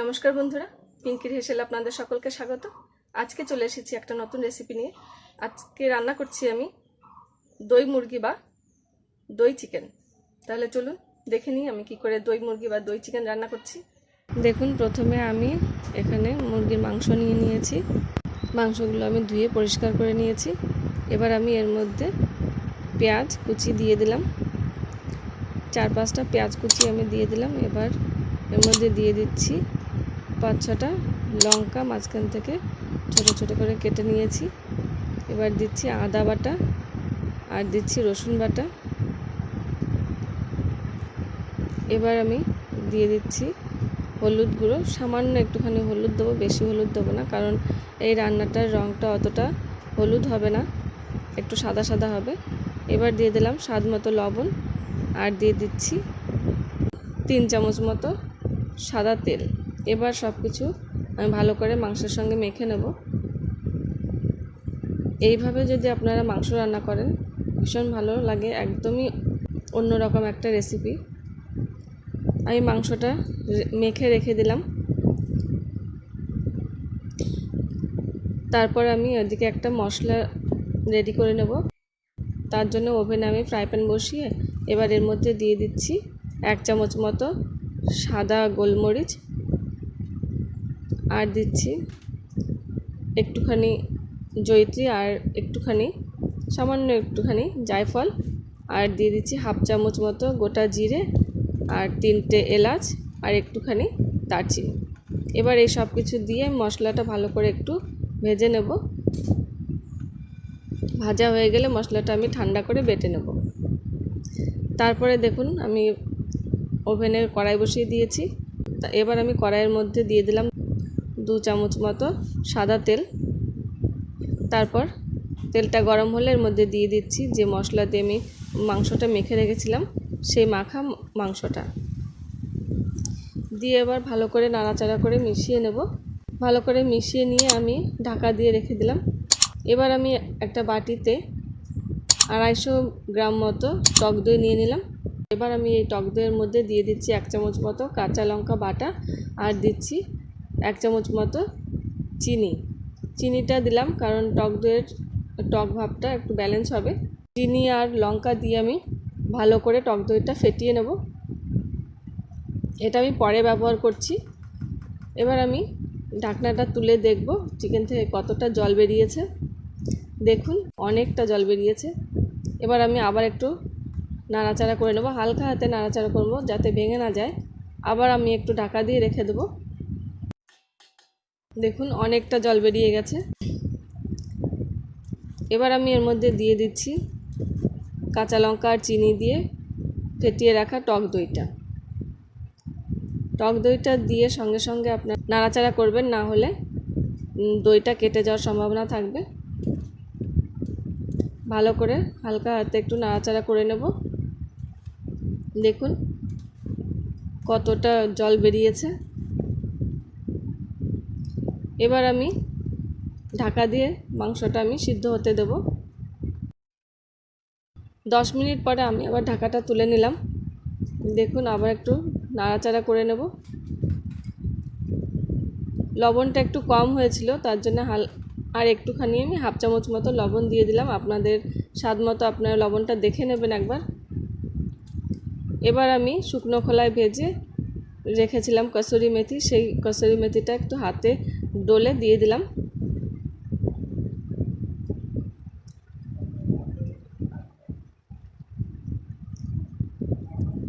নমস্কার বন্ধুরা, পিঙ্কির হেসেল আপনাদের সকলকে স্বাগত। আজকে চলে এসেছি একটা নতুন রেসিপি নিয়ে। আজকে রান্না করছি আমি দই মুরগি বা দই চিকেন তাহলে চলুন দেখে নিই আমি কি করে দই মুরগি বা দই চিকেন রান্না করছি। দেখুন, প্রথমে আমি এখানে মুরগির মাংস নিয়ে নিয়েছি। মাংসগুলো আমি ধুয়ে পরিষ্কার করে নিয়েছি। এবার আমি এর মধ্যে পেঁয়াজ কুচি দিয়ে দিলাম। চার পাঁচটা পেঁয়াজ কুচি আমি দিয়ে দিলাম। এবার এর মধ্যে দিয়ে দিচ্ছি পাঁচ ছটা লঙ্কা মাঝখান থেকে ছোট ছোট করে কেটে নিয়েছি। এবার দিচ্ছি আদা বাটা আর দিচ্ছি রসুন বাটা। এবার আমি দিয়ে দিচ্ছি হলুদ গুঁড়ো। সামান্য একটুখানি হলুদ দেবো, বেশি হলুদ দেবো না, কারণ এই রান্নাটার রঙটা অতটা হলুদ হবে না, একটু সাদা সাদা হবে। এবার দিয়ে দিলাম স্বাদ মতো লবণ আর দিয়ে দিচ্ছি তিন চামচ মতো সাদা তেল। এবার সব কিছু আমি ভালো করে মাংসের সঙ্গে মেখে নেব। এইভাবে যদি আপনারা মাংস রান্না করেন, ভীষণ ভালো লাগে, একদমই অন্যরকম একটা রেসিপি আমি মাংসটা মেখে রেখে দিলাম। তারপর আমি ওদিকে একটা মশলা রেডি করে নেব। তার জন্য ওভেনে আমি ফ্রাই প্যান বসিয়ে এবার এর মধ্যে দিয়ে দিচ্ছি এক চামচ মতো সাদা গোলমরিচ আর দিচ্ছি একটুখানি জয়িত্রী আর একটুখানি, সামান্য একটুখানি জায়ফল। আর দিয়ে দিচ্ছি হাফ চামচ মতো গোটা জিরে আর তিনটে এলাচ আর একটুখানি দারচিনি। এবার এই সব কিছু দিয়ে মশলাটা ভালো করে একটু ভেজে নেব। ভাজা হয়ে গেলে মশলাটা আমি ঠান্ডা করে বেটে নেব। তারপরে দেখুন আমি ওভেনে কড়াই বসিয়ে দিয়েছি। তা এবার আমি কড়াইয়ের মধ্যে দিয়ে দিলাম দু চামচ মতো সাদা তেল। তারপর তেলটা গরম হলে এর মধ্যে দিয়ে দিচ্ছি যে মশলা দিয়ে আমি মাংসটা মেখে রেখেছিলাম, সেই মাখা মাংসটা। দিয়ে এবার ভালো করে নাড়াচাড়া করে মিশিয়ে নেব। ভালো করে মিশিয়ে নিয়ে আমি ঢাকা দিয়ে রেখে দিলাম। এবার আমি একটা বাটিতে আড়াইশো গ্রাম মতো টক দই নিয়ে নিলাম। এবার আমি এই টক দইয়ের মধ্যে দিয়ে দিচ্ছি এক চামচ মতো কাঁচা লঙ্কা বাটা আর দিচ্ছি এক চামচ মতো চিনি। চিনিটা দিলাম কারণ টক দইয়ের টক ভাবটা একটু ব্যালেন্স হবে। চিনি আর লঙ্কা দিয়ে আমি ভালো করে টক দইটা ফেটিয়ে নেব। এটা আমি পরে ব্যবহার করছি। এবার আমি ঢাকনাটা তুলে দেখব চিকেন থেকে কতটা জল বেরিয়েছে। দেখুন, অনেকটা জল বেরিয়েছে। এবার আমি আবার একটু নাড়াচাড়া করে নেব। হালকা হাতে নাড়াচাড়া করব যাতে ভেঙে না যায়। আবার আমি একটু ঢাকা দিয়ে রেখে দেবো। দেখুন, অনেকটা জল বেরিয়ে গেছে। এবার আমি এর মধ্যে দিয়ে দিচ্ছি কাঁচা লঙ্কা আর চিনি দিয়ে ফেটিয়ে রাখা টক দইটা। টক দইটা দিয়ে সঙ্গে সঙ্গে আপনার নাড়াচাড়া করবেন, না হলে দইটা কেটে যাওয়ার সম্ভাবনা থাকবে। ভালো করে হালকা হাতে একটু নাড়াচাড়া করে নেব। দেখুন, কতটা জল বেরিয়েছে। এবার আমি ঢাকা দিয়ে মাংসটা আমি সিদ্ধ হতে দেব। দশ মিনিট পরে আমি আবার ঢাকাটা তুলে নিলাম। দেখুন, আবার একটু নাড়াচাড়া করে নেব। লবণটা একটু কম হয়েছিল, তার জন্য হাল, আর একটুখানি আমি হাফ চামচ মতো লবণ দিয়ে দিলাম। আপনাদের স্বাদ মতো আপনারা লবণটা দেখে নেবেন একবার। এবার আমি শুকনো খোলায় ভেজে রেখেছিলাম কসুরি মেথি। সেই কসুরি মেথিটা একটু হাতে ডলে দিয়ে দিলাম।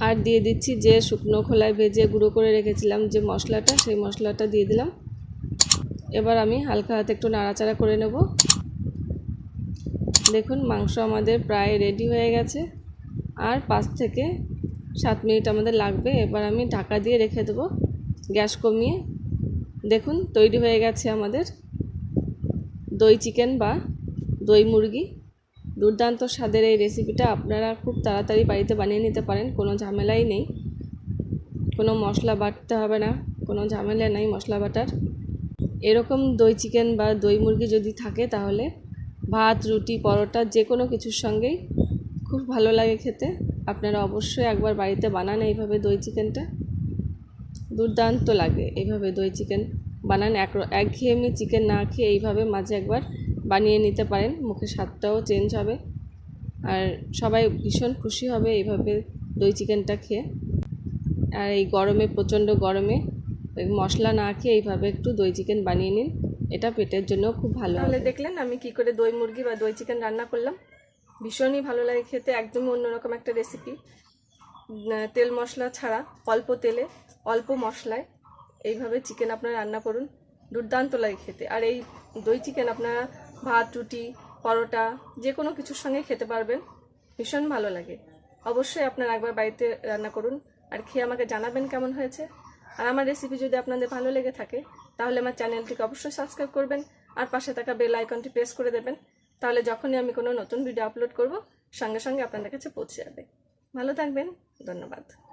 আর দিয়ে দিচ্ছি যে শুকনো খোলায় ভেজে গুঁড়ো করে রেখেছিলাম যে মশলাটা, সেই মশলাটা দিয়ে দিলাম। এবার আমি হালকা হাতে একটু নাড়াচাড়া করে নেব। দেখুন, মাংস আমাদের প্রায় রেডি হয়ে গেছে। আর পাঁচ থেকে সাত মিনিট আমাদের লাগবে। এবার আমি ঢাকা দিয়ে রেখে দেবো গ্যাস কমিয়ে। দেখুন, তৈরি হয়ে গেছে আমাদের দই চিকেন বা দই মুরগি। দুর্দান্ত স্বাদের এই রেসিপিটা আপনারা খুব তাড়াতাড়ি বাড়িতে বানিয়ে নিতে পারেন, কোনো ঝামেলাই নেই। কোনো মশলা বাটতে হবে না, কোনো ঝামেলা নেই মশলা বাটার। এরকম দই চিকেন বা দই মুরগি যদি থাকে তাহলে ভাত, রুটি, পরোটা যে কোনো কিছুর সঙ্গেই খুব ভালো লাগে খেতে। আপনারা অবশ্যই একবার বাড়িতে বানান এইভাবে দই চিকেনটা। দুর্দান্ত লাগে। এইভাবে দই চিকেন বানান। এক একঘেয়েমি চিকেন না খেয়ে এইভাবে মাঝে একবার বানিয়ে নিতে পারেন। মুখে স্বাদটাও চেঞ্জ হবে। আর সবাই ভীষণ খুশি হবে এইভাবে দই চিকেনটা খেয়ে। আর এই গরমে, প্রচণ্ড গরমে মশলা না খেয়ে এইভাবে একটু দই চিকেন বানিয়ে নিন। এটা পেটের জন্য খুব ভালো তাহলে দেখলেন আমি কি করে দই মুরগি বা দই চিকেন রান্না করলাম। ভীষণই ভালো লাগে খেতে। একদমই অন্যরকম একটা রেসিপি তেল মশলা ছাড়া অল্প তেলে অল্প মশলায় এইভাবে চিকেন আপনারা রান্না করুন। দুর্দান্ত লাগে খেতে। আর এই দই চিকেন আপনারা ভাত, রুটি, পরোটা যে কোনো কিছুর সঙ্গে খেতে পারবেন। ভীষণ ভালো লাগে। অবশ্যই আপনারা একবার বাড়িতে রান্না করুন। আর খেয়ে আমাকে জানাবেন কেমন হয়েছে। আর আমার রেসিপি যদি আপনাদের ভালো লেগে থাকে, তাহলে আমার চ্যানেলটিকে অবশ্যই সাবস্ক্রাইব করবেন। আর পাশে থাকা বেল আইকনটি প্রেস করে দেবেন। তাহলে যখনই আমি কোনো নতুন ভিডিও আপলোড করব, সঙ্গে সঙ্গে আপনাদের কাছে পৌঁছে যাবে। ভালো থাকবেন। ধন্যবাদ।